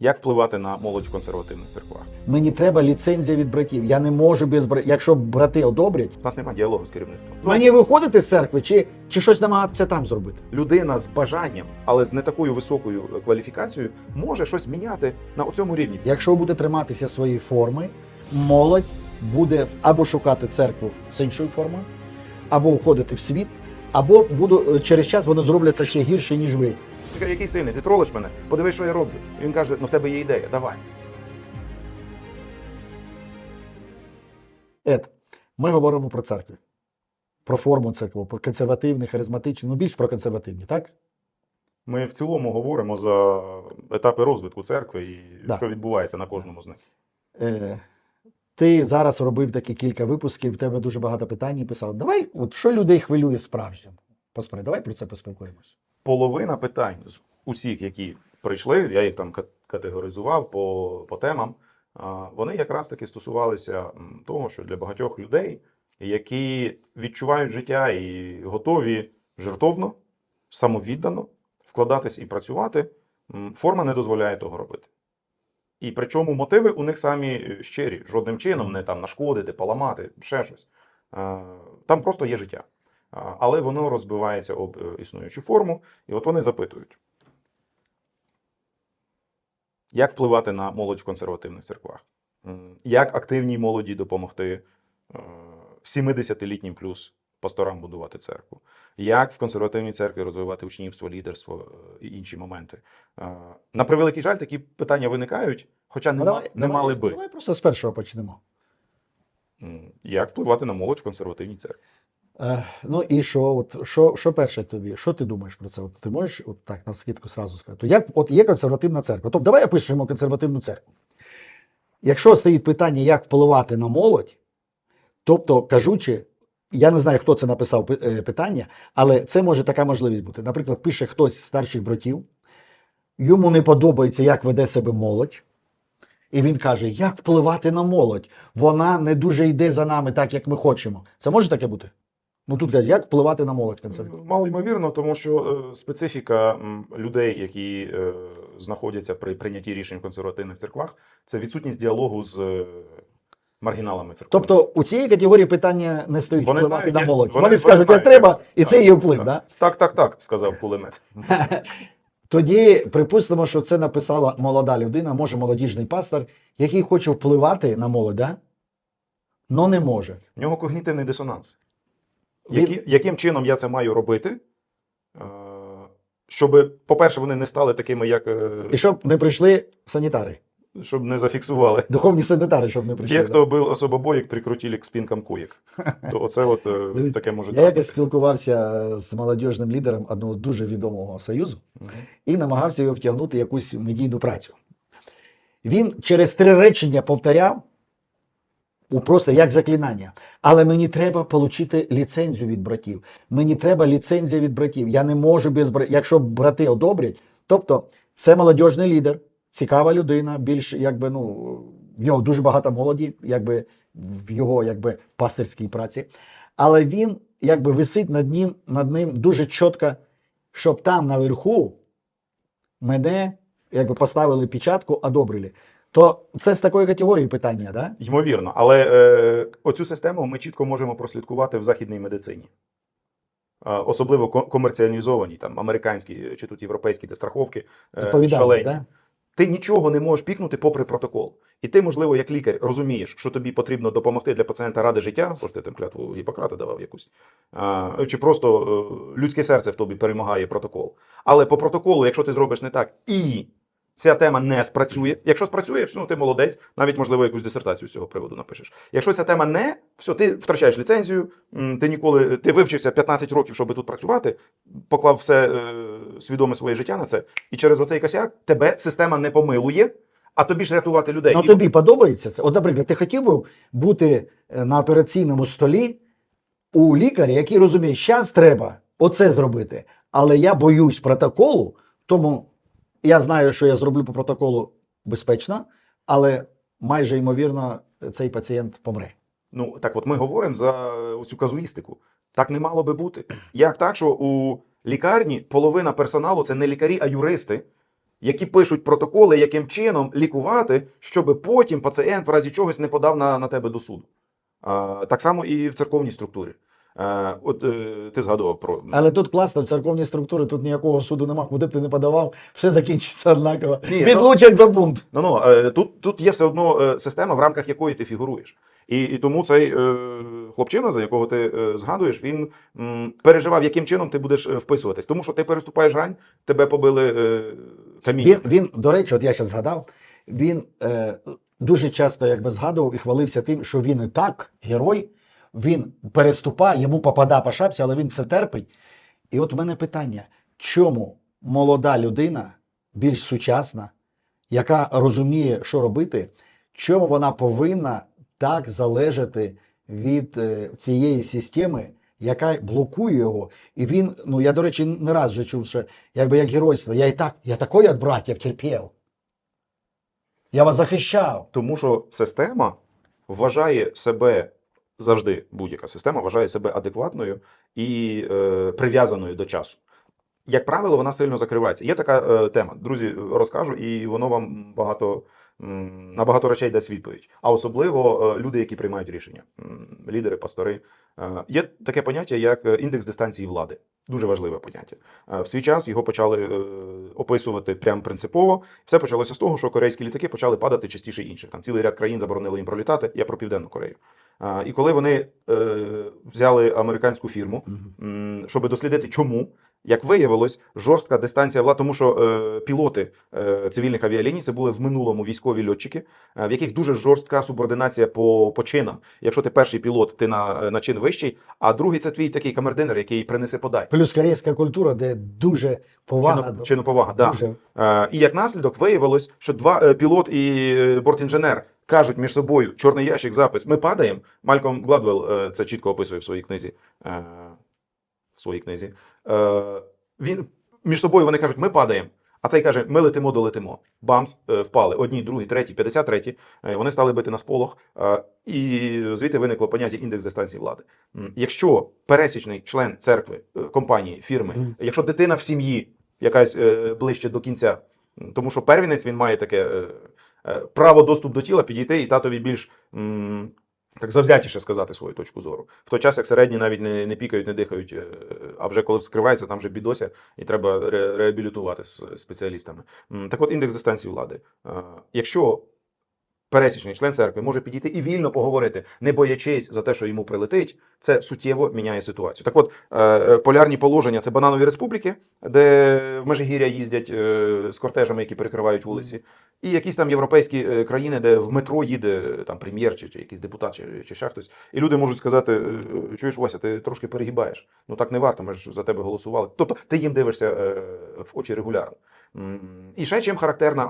Як впливати на молодь в консервативних церквах? Мені треба ліцензія від братів. Я не можу без братів. Якщо брати одобрять, У нас немає діалогу з керівництвом. мені виходити з церкви чи, чи щось намагатися там зробити. Людина з бажанням, але з не такою високою кваліфікацією, може щось міняти на цьому рівні. Якщо буде триматися своєї форми, молодь буде або шукати церкву з іншою формою, або уходити в світ, або буду через час вони зроблять це ще гірше, ніж ви. Ти каже, який сильний, ти тролиш мене, подивись, що я роблю. І він каже: ну в тебе є ідея, давай. Ед, ми говоримо про церкви, про форму церкви, про консервативні, харизматичні, ну більш про консервативні, так? Ми в цілому говоримо за етапи розвитку церкви і Да. що відбувається на кожному з них. Е, ти зараз робив такі кілька випусків, в тебе дуже багато питань і писав. Давай, от що людей хвилює справжньо? Поспри, давай про це поспілкуємося. Половина питань з усіх, які прийшли, я їх там категоризував по, по темам. Вони якраз таки стосувалися того, що для багатьох людей, які відчувають життя і готові жертовно, самовіддано вкладатись і працювати, форма не дозволяє того робити. І причому мотиви у них самі щирі, жодним чином не там нашкодити, поламати, ще щось. Там просто є життя. Але воно розбивається об е, існуючу форму, і от вони запитують: як впливати на молодь в консервативних церквах? Як активній молоді допомогти е, 70-літнім плюс пасторам будувати церкву? Як в консервативній церкві розвивати учнівство, лідерство е, і інші моменти? Е, На превеликий жаль, такі питання виникають, хоча не, ма- не мали би. Давай просто з першого почнемо. Як впливати на молодь в консервативній церкві? Е, ну і що, от, що, що перше тобі? Що ти думаєш про це? От, ти можеш от так на скидку сразу сказати? Як от є консервативна церква? Тобто, давай опишемо консервативну церкву. Якщо стоїть питання, як впливати на молодь, тобто кажучи, я не знаю, хто це написав е, питання, але це може така можливість бути. Наприклад, пише хтось з старших братів, йому не подобається, як веде себе молодь. І він каже, як впливати на молодь? Вона не дуже йде за нами так, як ми хочемо. Це може таке бути? Ну тут кажуть, як впливати на молодь консервативну? Мало ймовірно, тому що е, специфіка людей, які е, знаходяться при прийнятті рішень в консервативних церквах, це відсутність діалогу з е, маргіналами церкви. Тобто у цієї категорії питання не стоїть Вони впливати знають, на молодь. вони- Вони, скажуть, як треба, це. і це є вплив. Да? так, так, так, сказав кулемет. Тоді припустимо, що це написала молода людина, може молодіжний пастор, який хоче впливати на молодь, да? не може. В нього когнітивний дисонанс. Які, яким чином я це маю робити? е, Щоб, по-перше, вони не стали такими, як е, І щоб не прийшли санітари, щоб не зафіксували. духовні санітари, щоб не прийшли. Ті, хто був особобоїк, прикрутили к спинкам куєк. То оце от е, Дивіться, таке може Я якось спілкувався з молодіжним лідером одного дуже відомого союзу. І намагався його втягнути в якусь медійну працю. Він через три речення повторяв просто як заклинання. Але мені треба отримати ліцензію від братів. Мені треба ліцензія від братів. Я не можу без братів. Якщо брати одобрять, тобто це молодіжний лідер, цікава людина, більш якби ну в нього дуже багато молоді, якби в його якби пастирській праці. Але він якби висить над ним, над ним дуже чітко, щоб там наверху мене якби поставили печатку, одобрили. То це з такої категорії питання, да? Ймовірно, але е, оцю систему ми чітко можемо прослідкувати в західній медицині. Е, особливо ко- комерціалізовані, там американські чи тут європейські де страховки е, шалені. да? Ти нічого не можеш пікнути попри протокол. І ти, можливо, як лікар, розумієш, що тобі потрібно допомогти для пацієнта ради життя, бо ж ти там клятву Гіппократа давав якусь, а, чи просто е, людське серце в тобі перемагає протокол. Але по протоколу, якщо ти зробиш не так, і ця тема не спрацює. Якщо спрацює, ну ти молодець, навіть можливо якусь дисертацію з цього приводу напишеш. Якщо ця тема не, все, ти втрачаєш ліцензію, ти ніколи ти вивчився 15 років, щоб тут працювати, поклав все е, свідоме своє життя на це, і через оцей косяк тебе система не помилує, а тобі ж рятувати людей. Ну І- тобі подобається це? От, наприклад, ти хотів би бути е, на операційному столі у лікаря, який розуміє, що зараз треба оце зробити. Але я боюсь протоколу, тому я знаю, що я зроблю по протоколу безпечно, але майже ймовірно цей пацієнт помре. Ну так, от ми говоримо за цю казуїстику. Так не мало би бути. Як так, що у лікарні половина персоналу це не лікарі, а юристи, які пишуть протоколи, яким чином лікувати, щоб потім пацієнт в разі чогось не подав на, на тебе до суду. А, так само і в церковній структурі. Е, от е, ти згадував про Але тут класно, в церковній структурі тут ніякого суду нема, куди б ти не подавав, все закінчиться однаково. Ні, Відлучать за бунт. Ну, ну, е, тут, тут є все одно система, в рамках якої ти фігуруєш. І, і тому цей е, хлопчина, за якого ти е, згадуєш, він м, переживав, яким чином ти будеш вписуватись. Тому що ти переступаєш грань, тебе побили е, камінням. Він, він, до речі, от я зараз згадав, він е, дуже часто якби згадував і хвалився тим, що він і так, герой, він переступає, йому попада по шапці, але він все терпить. І от у мене питання: чому молода людина, більш сучасна, яка розуміє, що робити, чому вона повинна так залежати від е, цієї системи, яка блокує його? І він, ну я, до речі, не раз вже чув, що якби як геройство, я і так, я такої від братів терпів. Я вас захищав. Тому що система вважає себе завжди, будь-яка система вважає себе адекватною і е, прив'язаною до часу. Як правило, вона сильно закривається. Є така е, тема. Друзі, розкажу, і воно вам багато на багато речей дасть відповідь. А особливо е, люди, які приймають рішення, лідери, пастори. Е, є таке поняття, як е, індекс дистанції влади. Дуже важливе поняття. В свій час його почали описувати прям принципово. Все почалося з того, що корейські літаки почали падати частіше інших. Там цілий ряд країн заборонили їм пролітати. Я про Південну Корею. І коли вони взяли американську фірму, щоб дослідити, чому, як виявилось, жорстка дистанція влади, тому що е, пілоти е, цивільних авіаліній це були в минулому військові льотчики, е, в яких дуже жорстка субординація по, по чинам. Якщо ти перший пілот, ти на, на чин вищий, а другий це твій такий камердинер, який принесе подай. Плюс корейська культура, де дуже повага. Чино, до- чиноповага, да. дуже. Е, і як наслідок виявилось, що два е, пілот і е, бортінженер кажуть між собою чорний ящик, запис. Ми падаємо. Мальком Гладвелл е, це чітко описує в своїй книзі. В своїй книзі. Е, Він між собою вони кажуть, ми падаємо. А цей каже, ми летимо, долетимо. Бамс, е, впали. Одні, другі, треті, 53. Е, Вони стали бити на сполох. е, І звідти виникло поняття індекс дистанції влади. Якщо пересічний член церкви, компанії, фірми, якщо дитина в сім'ї якась е, ближче до кінця, тому що первінець він має таке право доступ до тіла підійти і татові більш так завзятіше сказати свою точку зору. В той час, як середні навіть не, не пікають, не дихають, е, а вже коли вскривається, там вже бідося, і треба ре, реабілітувати з спеціалістами. Так от індекс дистанції влади. Е, Якщо пересічний член церкви може підійти і вільно поговорити, не боячись за те, що йому прилетить, це суттєво міняє ситуацію. Так от, е, е, полярні положення це бананові республіки, де в Межигір'я їздять е, з кортежами, які перекривають вулиці, і якісь там європейські країни, де в метро їде там прем'єр чи, чи якийсь депутат, чи, чи ще хтось. І люди можуть сказати: чуєш, Вася, ти трошки перегибаєш. Ну так не варто, ми ж за тебе голосували. Тобто ти їм дивишся в очі регулярно. І ще чим характерна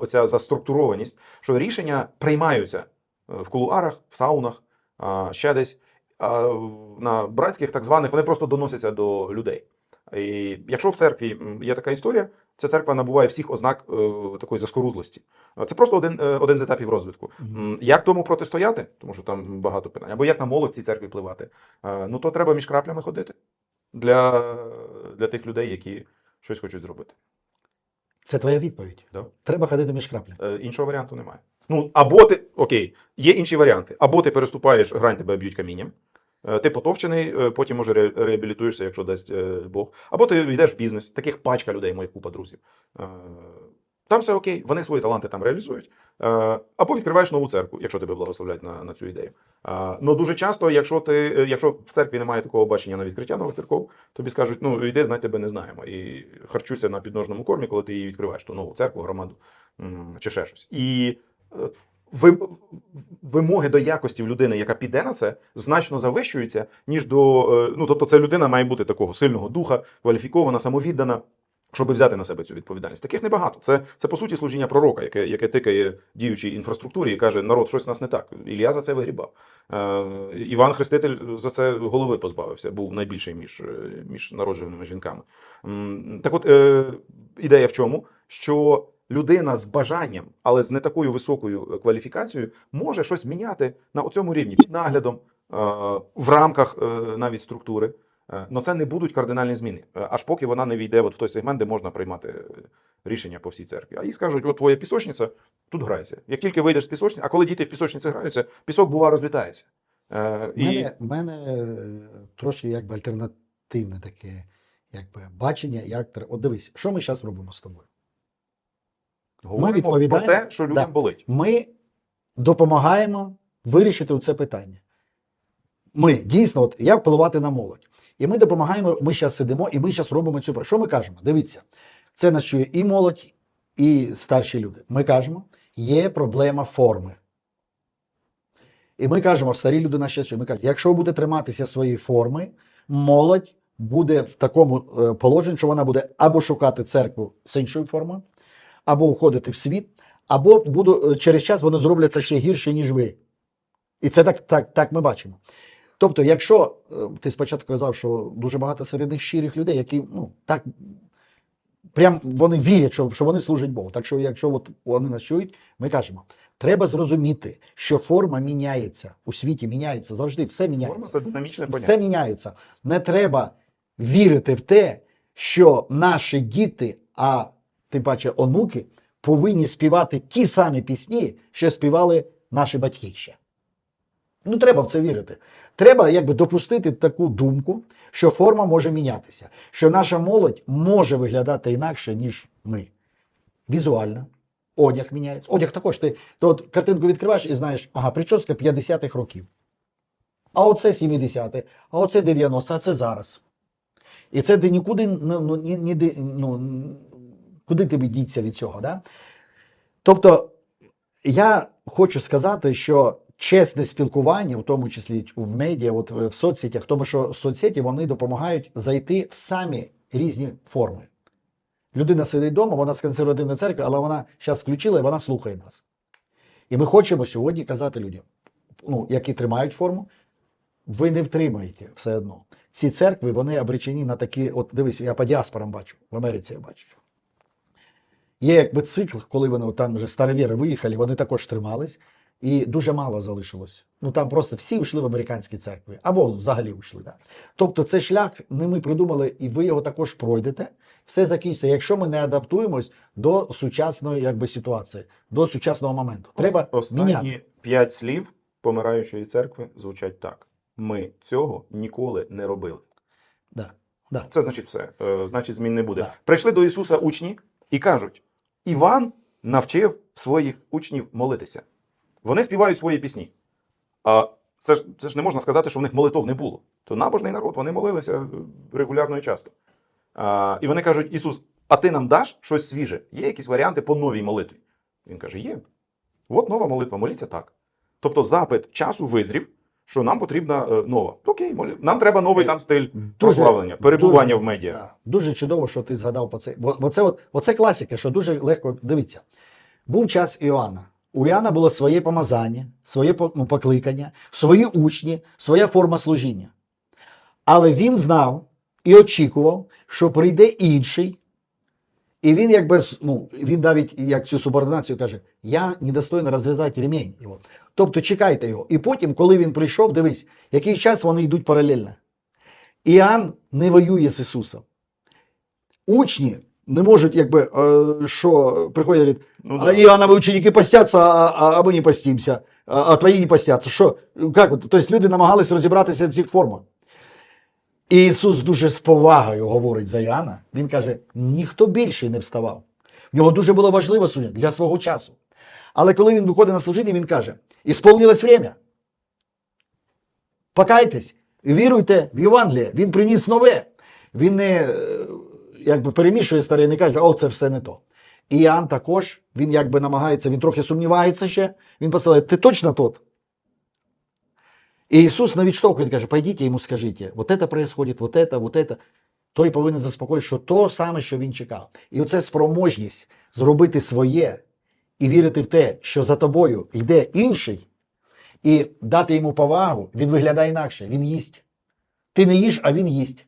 оця заструктурованість, що рішення приймаються е, в кулуарах, в саунах, ще десь. А на братських так званих вони просто доносяться до людей. І якщо в церкві є така історія, ця церква набуває всіх ознак е, такої заскорузлості. Це просто один, е, один з етапів розвитку. Як тому протистояти, тому що там багато питань, або як на молодь в цій церкві впливати, ну то треба між краплями ходити для, для тих людей, які щось хочуть зробити. Це твоя відповідь. Да. Треба ходити між краплями. Іншого варіанту немає. Ну, або ти, окей, є інші варіанти. Або ти переступаєш грань, тебе б'ють камінням. е, Ти потовчений, е, потім може реабілітуєшся, якщо дасть е, Бог. Або ти йдеш в бізнес. Таких пачка людей, моя купа друзів. Там все окей, вони свої таланти там реалізують. Або відкриваєш нову церкву, якщо тебе благословлять на, на цю ідею. Ну дуже часто, якщо ти, якщо в церкві немає такого бачення на відкриття нових церков, тобі скажуть, ну йди, знай тебе не знаємо. І харчуйся на підножному кормі, коли ти її відкриваєш, ту нову церкву, громаду чи ще щось. І вимоги до якості в людини, яка піде на це, значно завищуються, ніж до. е, Ну, тобто, ця людина має бути такого сильного духа, кваліфікована, самовіддана. Щоб взяти на себе цю відповідальність. Таких небагато. Це, це по суті служіння пророка, яке, яке тикає діючій інфраструктурі і каже: народ, щось у нас не так. Ілля за це вигрібав. Е, Іван Хреститель за це голови позбавився, був найбільший між, е, між народжуваними жінками. Так от е, ідея в чому? Що людина з бажанням, але з не такою високою е, кваліфікацією, може щось міняти на цьому рівні під наглядом, е, в рамках е, навіть структури. Але це не будуть кардинальні зміни, аж поки вона не війде от в той сегмент, де можна приймати рішення по всій церкві. А їй скажуть: от твоя пісочниця, тут грайся. Як тільки вийдеш з пісочниці, а коли діти в пісочниці граються, пісок бува розлітається. У мене, в мене трошки якби альтернативне таке якби, бачення, як От дивись, що ми зараз робимо з тобою? Говоримо відповідаємо- про те, що людям Да. болить. Ми допомагаємо вирішити це питання. Ми дійсно, от як впливати на молодь. І ми допомагаємо, ми зараз сидимо і ми зараз робимо цю. Що ми кажемо? Дивіться, це нас чує і молодь, і старші люди. Ми кажемо, є проблема форми. І ми кажемо, старі люди нас ще чують, ми кажемо, якщо ви будете триматися своєї форми, молодь буде в такому е, положенні, що вона буде або шукати церкву з іншою формою, або уходити в світ, або буду, е, через час вони зробляться ще гірше, ніж ви. І це так, так, так ми бачимо. Тобто, якщо е, ти спочатку казав, що дуже багато серед них щирих людей, які ну, так прям вони вірять, що, що вони служать Богу. Так що, якщо от вони нас чують, ми кажемо, треба зрозуміти, що форма міняється у світі, міняється завжди, все Форма міняється. це динамічне Все міняється. Не треба вірити в те, що наші діти, а тим паче онуки, повинні співати ті самі пісні, що співали наші батьки ще. Ну, треба в це вірити. Треба якби допустити таку думку, що форма може мінятися, що наша молодь може виглядати інакше, ніж ми. Візуально. Одяг міняється. Одяг також. Ти, ти от картинку відкриваєш і знаєш, ага, прическа 50-х років. А оце 70-ті, а оце 90 а це зараз. І це ти нікуди ну, ну, ні, ну, н- куди тобі діться від цього. Да? Тобто, я хочу сказати, що чесне спілкування, в тому числі в медіа, от в соцсетях, тому що соцсеті вони допомагають зайти в самі різні форми. Людина сидить вдома, вона з консервативної церкви, але вона зараз включила і вона слухає нас. І ми хочемо сьогодні казати людям, ну, які тримають форму, ви не втримаєте все одно. Ці церкви вони обречені на такі, от дивись, я по діаспорам бачу, в Америці я бачу. Є якби цикл, коли вони там вже старовіри виїхали, вони також тримались, і дуже мало залишилось. Ну там просто всі йшли в американські церкви, або взагалі йшли. Да. Тобто цей шлях не ми придумали, і ви його також пройдете. Все закінчиться, якщо ми не адаптуємось до сучасної якби, ситуації, до сучасного моменту. Треба міняти. Останні п'ять слів помираючої церкви звучать так: ми цього ніколи не робили. Да. Да. Це значить все. Е, Значить, змін не буде. Да. Прийшли до Ісуса учні і кажуть: Іван навчив своїх учнів молитися. Вони співають свої пісні. А це ж, це ж не можна сказати, що в них молитов не було. То набожний народ, вони молилися е, регулярно і часто. А, і вони кажуть: Ісус, а ти нам даш щось свіже? Є якісь варіанти по новій молитві? Він каже: Є. От нова молитва, моліться так. Тобто запит часу визрів, що нам потрібна е, нова. Окей, нам треба новий там стиль прославлення, перебування в медіа. Да. Дуже чудово, що ти згадав про це. Бо, бо це, от, оце класика, що дуже легко дивіться. Був час Іоанна. У Іоанна було своє помазання, своє ну, покликання, свої учні, своя форма служіння. Але він знав і очікував, що прийде інший. І він якби ну, він навіть як цю субординацію каже: Я недостойно розв'язати ремінь його. Тобто чекайте його. І потім, коли він прийшов, дивись, який час вони йдуть паралельно. Іоанн не воює з Ісусом. Учні не можуть, якби, е, що приходять, говорять, Ну, а да. Иоанновы ученики постятся, а, а, ми не постимся, а, а твої не постяться. Що? Як? Тобто люди намагалися розібратися в цих формах. І Ісус дуже з повагою говорить за Іоанна. Він каже: ніхто більший не вставав. В нього дуже було важливе служіння для свого часу. Але коли він виходить на служіння, він каже: «Ісполнилось время. Покайтесь, віруйте в Євангеліє. Він приніс нове. Він не е, якби перемішує старе і не каже, о, це все не то. І Іоанн також, він якби намагається, він трохи сумнівається ще. Він посилає, ти точно тот? І Ісус не відштовхує, він каже, пойдіть йому скажіть, вот это происходит, вот это, вот это. Той повинен заспокоїти, що то саме, що він чекав. І оце спроможність зробити своє і вірити в те, що за тобою йде інший, і дати йому повагу, він виглядає інакше, він їсть. Ти не їш, а він їсть.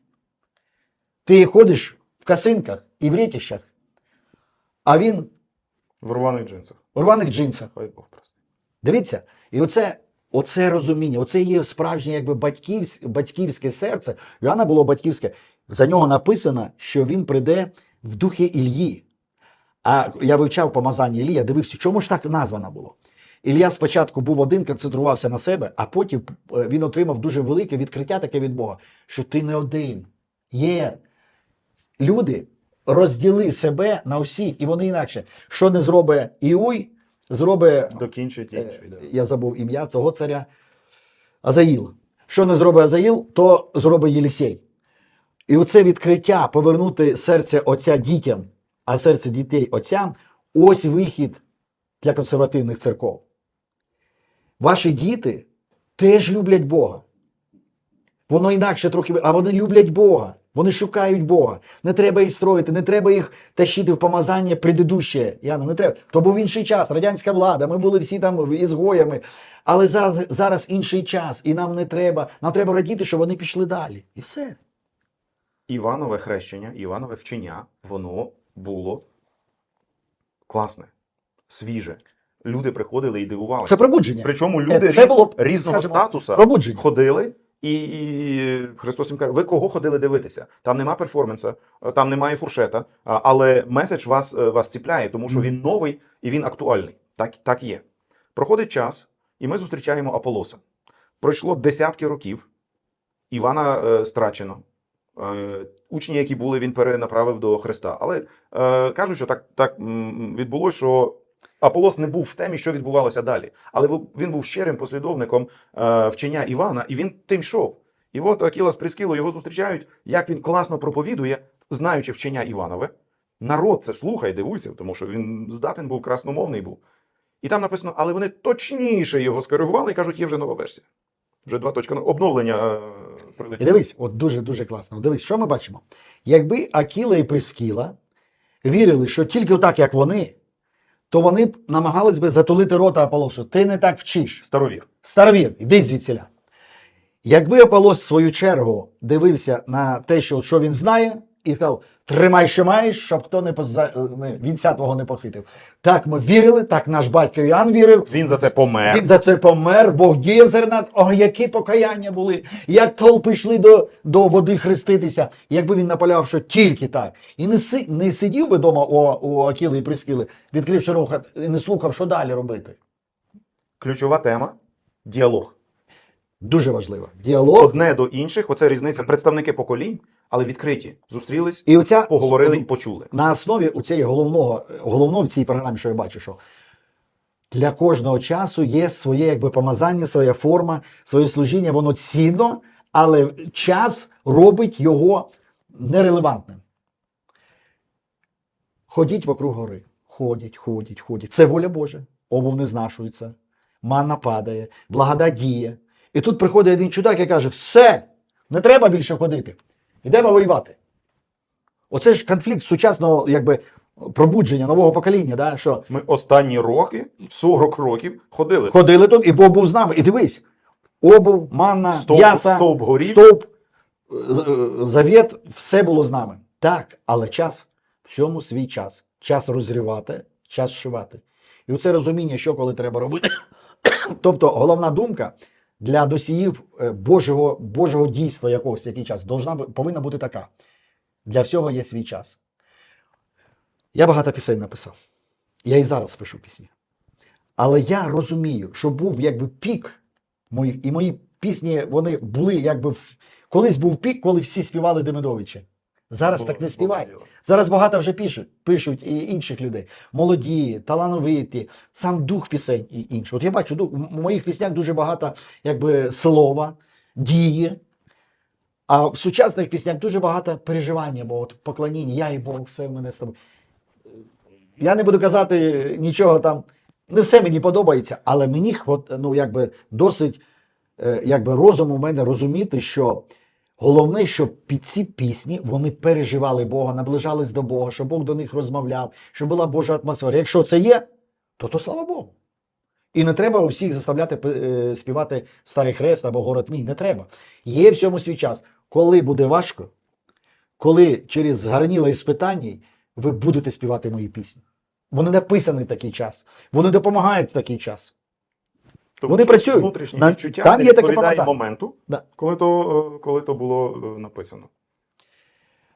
Ти ходиш в касинках і в літіщах, а він В рваних джинсах. в рваних джинсах. Хай Бог простить. Дивіться, і оце Оце розуміння, оце є справжнє якби батьківсь, батьківське серце. У Іоанна було батьківське. За нього написано, що він прийде в духі Ільї. А я вивчав помазання Іллі, я дивився, чому ж так названо було. Ілля спочатку був один, концентрувався на себе, а потім е, він отримав дуже велике відкриття таке від Бога, що ти не один. Є люди, розділи себе на всіх, і вони інакше. Що не зробить Іуй, зробить Докінчить Е, інший. да. Я забув ім'я цього царя. Азаїл. Що не зробить Азаїл, то зробить Єлісей. І оце відкриття повернути серце отця дітям, а серце дітей отцям ось вихід для консервативних церков. Ваші діти теж люблять Бога. Воно інакше трохи, а вони люблять Бога. Вони шукають Бога. Не треба їх строїти, не треба їх тащити в помазання предыдуще. Яна, не треба. То був інший час, радянська влада, ми були всі там ізгоями. Але зараз, зараз інший час, і нам не треба. Нам треба радіти, що вони пішли далі. І все. Іванове хрещення, Іванове вчення, воно було класне, свіже. Люди приходили і дивувалися. Це пробудження. Причому Е, люди це було, різного скажімо, статусу Пробудження. ходили, і, і Христос їм каже: ви кого ходили дивитися? Там нема перформанса, там немає фуршета, але меседж вас, е, вас ціпляє, тому що він новий і він актуальний. Так, так є. Проходить час, і ми зустрічаємо Аполоса. Пройшло десятки років. Івана е, страчено. Е, учні, які були, він перенаправив до Христа. Але е, кажуть, що так, так відбулося, що Аполос не був в темі, що відбувалося далі. Але він був щирим послідовником е, вчення Івана, і він тим йшов. І от Акіла з Прискілою його зустрічають, як він класно проповідує, знаючи вчення Іванове. Народ це слухає, дивуйся, тому що він здатен був красномовний був. І там написано, але вони точніше його скоригували і кажуть, є вже нова версія. Вже 2.0 обновлення е, прилетіло. дивись, от дуже дуже класно. Дивись, що ми бачимо? Якби Акіла і Прискіла вірили, що тільки так, як вони, то вони б намагались би затулити рота Аполосу. Ти не так вчиш. Старовір. Старовір, іди звідсіля. Якби Аполос в свою чергу дивився на те, що, що він знає, і сказав: тримай, що маєш, щоб хто не поза... не, вінця твого не похитив. Так ми вірили, так наш батько Іоанн вірив. Він за це помер. Він за це помер, Бог діяв серед нас. О, які покаяння були, як толпи йшли до, до води хреститися. Якби він наполягав, що тільки так. І не, си, не сидів би вдома у, у Акіли і Прискіли, відкривши роха, і не слухав, що далі робити. Ключова тема діалог. Дуже важливо. Діалог. Одне до інших, оце різниця. Представники поколінь, але відкриті. Зустрілись, І оця поговорили і почули. на основі у цієї головного, головного в цій програмі, що я бачу, що для кожного часу є своє якби помазання, своя форма, своє служіння, воно цінно, але час робить його нерелевантним. Ходіть вокруг гори. Ходять, ходять, ходять. Це воля Божа. Обув не знашується, манна падає, благодать діє. І тут приходить один чудак і каже: все, не треба більше ходити. Йдемо воювати. Оце ж конфлікт сучасного якби, пробудження нового покоління, да? що Ми останні роки, 40 років, ходили. ходили тут, і Бог був з нами. І дивись, обув, манна, Стовп, м'яса, стовп горів. стовп, е, завіт, все було з нами. Так, але час, всьому свій час. Час розрівати, час шивати. І оце розуміння, що коли треба робити. тобто, головна думка для досіїв е, Божого, Божого дійства якогось який час должна, повинна бути така. Для всього є свій час. Я багато пісень написав. Я і зараз пишу пісні. Але я розумію, що був якби пік моїх, і мої пісні вони були якби колись був пік, коли всі співали Демидовича. Зараз так не співають. Зараз багато вже пишуть, пишуть і інших людей. Молоді, талановиті, сам дух пісень і інше. От я бачу, дух, в моїх піснях дуже багато якби слова, дії. А в сучасних піснях дуже багато переживання, бо от поклоніння, я і Бог, все в мене з тобою. Я не буду казати нічого там. Не все мені подобається, але мені ну, якби досить е, якби розум у мене розуміти, що головне, щоб під ці пісні вони переживали Бога, наближались до Бога, щоб Бог до них розмовляв, щоб була Божа атмосфера. Якщо це є, то то слава Богу. І не треба усіх заставляти е, співати Старий Хрест або Город мій. Не треба. Є в цьому свій час. Коли буде важко, коли через гарніла іспитання ви будете співати мої пісні. Вони написані в такий час. Вони допомагають в такий час. Тому Вони працюють. Внутрішні На- відчуття там не є таке моменту, Да. коли то, е, коли то було е, написано.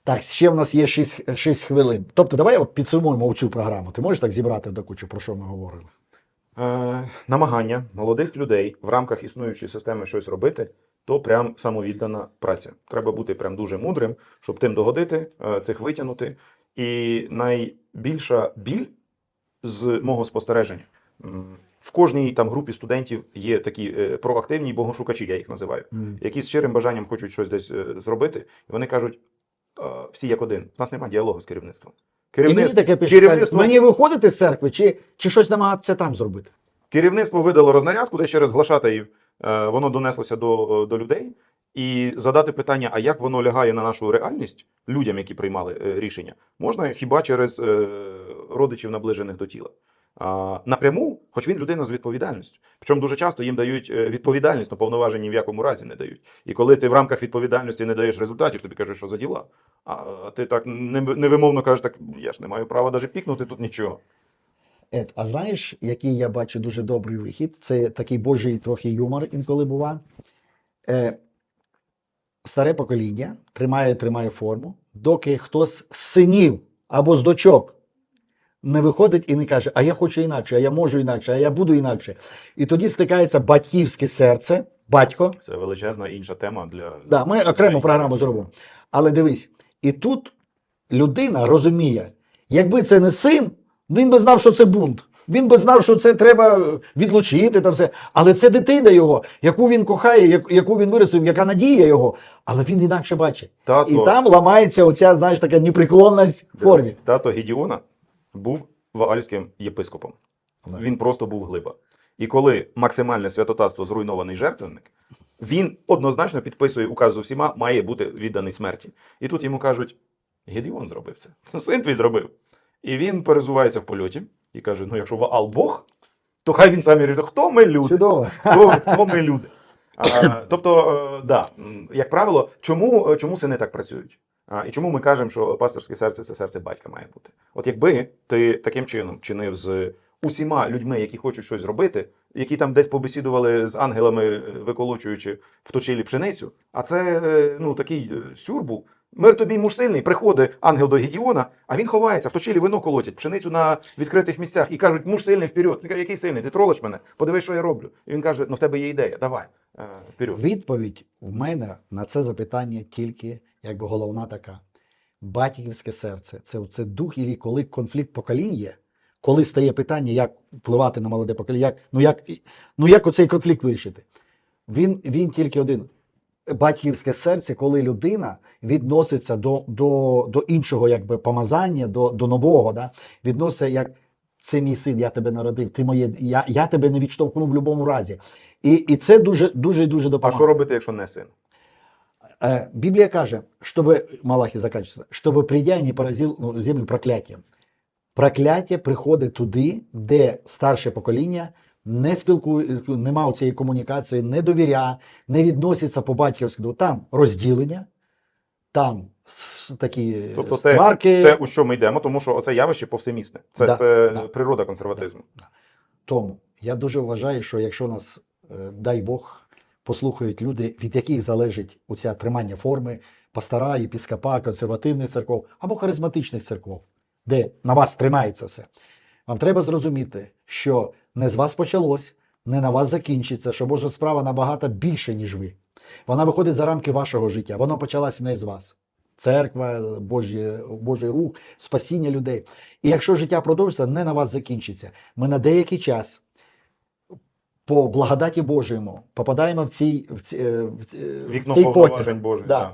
Так, ще в нас є 6, 6 хвилин. Тобто, давай підсумуємо цю програму. Ти можеш так зібрати до кучу, про що ми говорили? Е, намагання молодих людей в рамках існуючої системи щось робити, то прям самовіддана праця. Треба бути прям дуже мудрим, щоб тим догодити, е, цих витягнути. І найбільша біль з мого спостереження. В кожній там групі студентів є такі е, проактивні богошукачі, я їх називаю, які з щирим бажанням хочуть щось десь е, зробити, і вони кажуть: е, всі як один, у нас немає діалогу з керівництвом. І мені Керівництво, таке керівництво, мені виходити з церкви, чи, чи щось намагатися там зробити? Керівництво видало рознарядку, де через глашатаїв е, воно донеслося до, до людей, і задати питання, а як воно лягає на нашу реальність людям, які приймали е, рішення, можна хіба через е, родичів наближених до тіла. Напряму, хоч він людина з відповідальністю. Причому дуже часто їм дають е, відповідальність, але повноважень ні в якому разі не дають. І коли ти в рамках відповідальності не даєш результатів, тобі кажуть, що за діла. А ти так невимовно кажеш, так я ж не маю права навіть пікнути тут нічого. Ед, а знаєш, який я бачу дуже добрий вихід? Це такий божий трохи юмор інколи бува. Е, старе покоління тримає, тримає форму, доки хтось з синів або з дочок не виходить і не каже, а я хочу інакше, а я можу інакше, а я буду інакше. І тоді стикається батьківське серце, батько, Це величезна інша тема для Да, ми окрему програму зробимо. Але дивись, і тут людина розуміє, якби це не син, він би знав, що це бунт. Він би знав, що це треба відлучити та все. Але це дитина його, яку він кохає, яку він виростив, яка надія його. Але він інакше бачить. Тато, І там ламається оця, знаєш, така непреклонність в формі. тато Гедіона був ваальським єпископом. Він просто був глиба. І коли максимальне святотатство зруйнований жертвенник, він однозначно підписує указ з усіма, має бути відданий смерті. І тут йому кажуть: Гедіон зробив це. Син твій зробив. І він перезувається в польоті і каже: ну, якщо Ваал Бог, то хай він сам рішить, хто ми люди? Чудово. Хто, хто ми люди? А, тобто, е, да, як правило, чому, е, чому сини так працюють? І чому ми кажемо, що пасторське серце це серце батька має бути? От якби ти таким чином чинив з усіма людьми, які хочуть щось зробити, які там десь побесідували з ангелами, е, виколочуючи в точилі пшеницю, а це е, ну, такий е, сюр був. Мир тобі муж сильний, приходить ангел до Гедіона, а він ховається, в точилі вино колотять, пшеницю на відкритих місцях і кажуть, муж сильний вперед. Він каже, який сильний? Ти тролиш мене? Подивись, що я роблю. І він каже: ну в тебе є ідея, давай, вперед. Відповідь в мене на це запитання тільки якби головна така: батьківське серце. Це, це дух, і коли конфлікт поколінь є, коли стає питання, як впливати на молоде покоління, як, ну, як, ну як оцей конфлікт вирішити? Він, він тільки один. Батьківське серце, коли людина відноситься до, до, до іншого якби, помазання, до, до нового, да? відноситься як це мій син, я тебе народив, ти моє, я, я тебе не відштовхну в будь-якому разі. І, і це дуже дуже дуже А що робити, якщо не син? Э, Библия каже, чтобы, Малахи заканчивается, чтобы придя не поразил ну, землю прокляттям. Прокляття приходить туди, де старше покоління не спілкує, нема цієї комунікації, не довіря, не відноситься по батьківськи. Там розділення, там с- такі Тобто це, сварки. те, у що ми йдемо, тому що оце явище повсемісне. Це, Да, це да. природа консерватизму. Тому я дуже вважаю, що якщо нас, е, дай Бог, послухають люди, від яких залежить оця тримання форми пастора, єпіскопа, консервативних церков або харизматичних церков, де на вас тримається все, вам треба зрозуміти, що не з вас почалось, не на вас закінчиться, що Божа справа набагато більше, ніж ви. Вона виходить за рамки вашого життя. Вона почалась не з вас. Церква, Божі, Божий рух, спасіння людей. І якщо життя продовжиться, не на вас закінчиться. Ми на деякий час по благодаті Божому попадаємо в цей, в ці, е, в ці- в Вікно цей потяг. повноважень Божих. Да.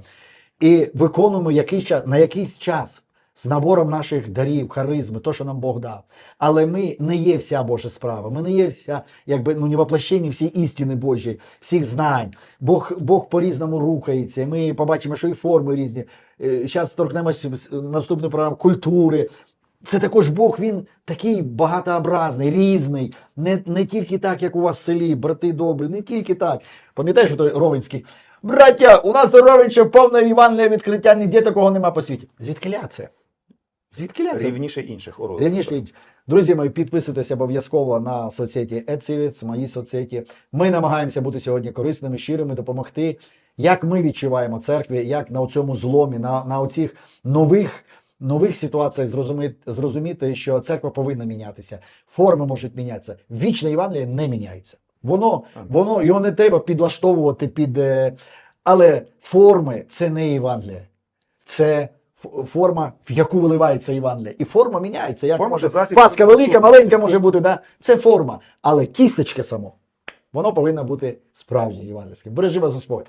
І виконуємо якийсь час, на якийсь час з набором наших дарів, харизми, то, що нам Бог дав. Але ми не є вся Божа справа. Ми не є вся, якби ну не воплощені всі істини Божі, всіх знань. Бог, Бог по-різному рухається. Ми побачимо, що і форми різні. Зараз торкнемось наступної програми культури. Це також Бог, він такий багатообразний, різний. Не, не тільки так, як у вас в селі, брати добрі, не тільки так. Пам'ятаєш, той Ровенський? Браття, у нас у Ровенча повне Іванне відкриття, ніде такого нема по світі. Звідки це? Звідки це? рівніше інших уродів. Рівніше інше. Друзі мої, підписуйтесь обов'язково на соцсеті Ецівець, мої соцсеті. Ми намагаємося бути сьогодні корисними, щирими, допомогти. Як ми відчуваємо церкві, як на цьому зломі, на, на оцих нових, нових ситуаціях зрозуміти, зрозуміти, що церква повинна мінятися. Форми можуть мінятися. Вічне Євангеліє не міняється. Воно, воно його не треба підлаштовувати під. е, Але форми це не Євангеліє. Це форма, в яку виливається Євангеліє. І форма міняється. Як Форма може засіб Паска велика, маленька може бути, да? це форма. Але кісточка само, воно повинно бути справжнє євангельське. Бережи вас Господь.